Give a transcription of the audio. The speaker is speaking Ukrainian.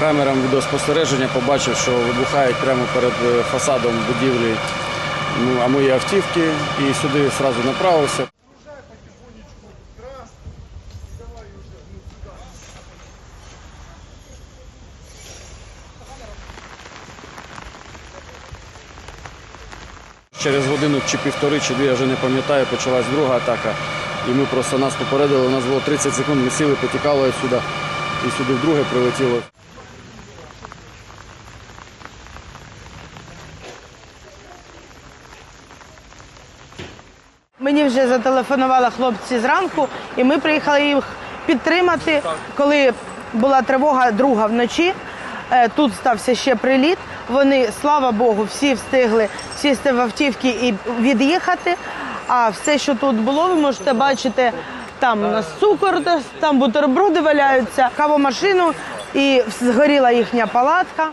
камерам відеоспостереження побачив, що вибухають прямо перед е, фасадом будівлі ну, мої автівки і сюди одразу направився. Через годину чи півтори, чи дві, я вже не пам'ятаю, почалась друга атака. І ми просто нас попередили, у нас було 30 секунд, ми сіли, потікали сюди, і сюди вдруге прилетіло. Мені вже зателефонували хлопці зранку, і ми приїхали їх підтримати. Коли була тривога друга вночі, е, тут стався ще приліт. Вони, слава Богу, всі встигли сісти в автівки і від'їхати. А все, що тут було, ви можете бачити. Там у нас цукор, там бутерброди валяються, кавомашину і згоріла їхня палатка.